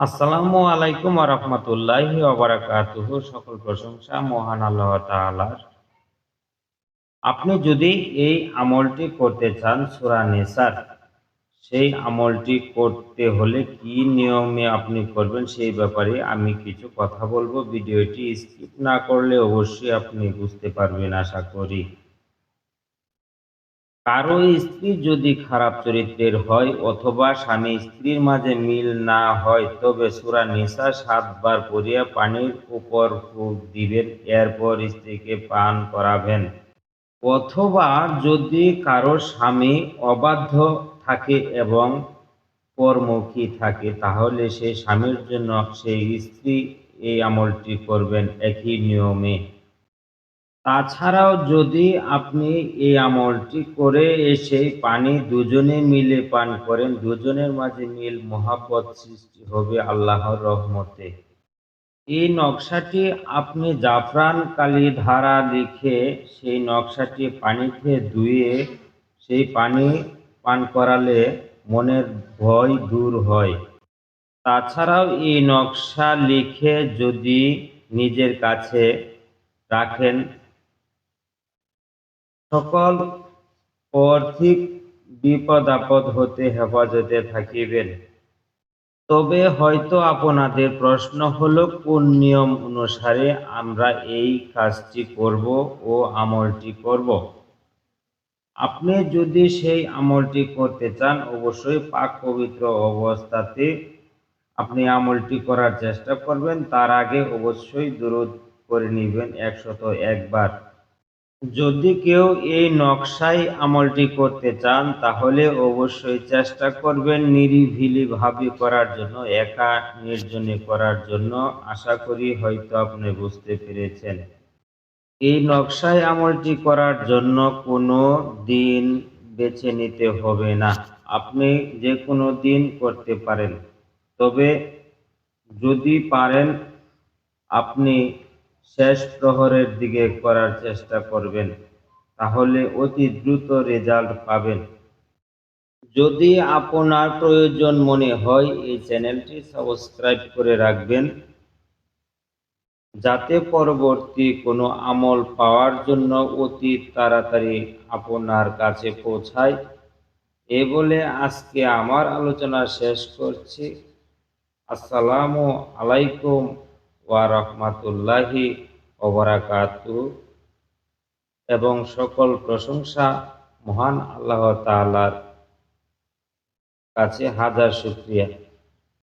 আসসালামু আলাইকুম রহমতুল্লাহি ওবারাকাতুহু সকল প্রশংসা মহান আল্লাহ তাআলার। আপনি যদি এই আমলটি করতে চান, সূরা নিসার, সেই আমলটি করতে হলে কি নিয়মে আপনি করবেন সেই ব্যাপারে আমি কিছু কথা বলব। ভিডিওটি স্কিপ না করলে অবশ্যই আপনি বুঝতে পারবেন, আশা করি। কারও স্ত্রী যদি খারাপ চরিত্রের হয় অথবা স্বামী স্ত্রীর মাঝে মিল না হয়, তবে সূরা নিসা সাতবার পড়িয়া পানির উপর ফুঁক দিবেন, এরপর স্ত্রীকে পান করাবেন। অথবা যদি কারও স্বামী অবাধ্য থাকে এবং পরমুখী থাকে, তাহলে সেই স্বামীর জন্য সেই স্ত্রী এই আমলটি করবেন একই নিয়মে। তাছাড়াও যদি আপনি এই আমলটি করে এসে পানি দুজনে মিলে পান করেন, দুজনের মাঝে মিল মহাপত সৃষ্টি হবে আল্লাহর রহমতে। এই নকশাটি আপনি জাফরান কালি ধারা লিখে সেই নকশাটি পানিতে ধুয়ে সেই পানি পান করালে মনের ভয় দূর হয়। তাছাড়াও এই নকশা লিখে যদি নিজের কাছে রাখেন সকল অর্থিক বিপদ আপদ হতে হেফাজতে থাকিবেন। তবে হয়তো আপনাদের প্রশ্ন হলো, কোন নিয়ম অনুসারে আমরা এই কাজটি করব ও আমলটি করব? আপনি যদি সেই আমলটি করতে চান, অবশ্যই পাক পবিত্র অবস্থাতে আপনি আমলটি করার চেষ্টা করবেন। তার আগে অবশ্যই দূরত করে নেবেন একশত একবার। যদি কেউ এই নকশায় আমলটি করতে চান, তাহলে অবশ্যই চেষ্টা করবেন নিরিবিলিভাবে করার জন্য, একা নির্জনে করার জন্য। আশা করি হয়তো আপনি বুঝতে পেরেছেন। এই নকশায় আমলটি করার জন্য কোনো দিন বেছে নিতে হবে না। আপনি যে কোনো দিন করতে পারেন। তবে যদি পারেন, আপনি শেষ প্রহরের দিকে করার চেষ্টা করবেন, তাহলে অতি দ্রুত রেজাল্ট পাবেন। যদি আপনার প্রয়োজন মনে হয়, এই চ্যানেলটি সাবস্ক্রাইব করে রাখবেন, যাতে পরবর্তী কোনো আমল পাওয়ার জন্য অতি তাড়াতাড়ি আপনার কাছে পৌঁছায়। এ বলে আজকে আমার আলোচনা শেষ করছি। আসসালামু আলাইকুম। ওয়া রহমাতুল্লাহি ওবরাকাতু এবং সকল প্রশংসা মহান আল্লাহ তালার কাছে হাজার শুকরিয়া।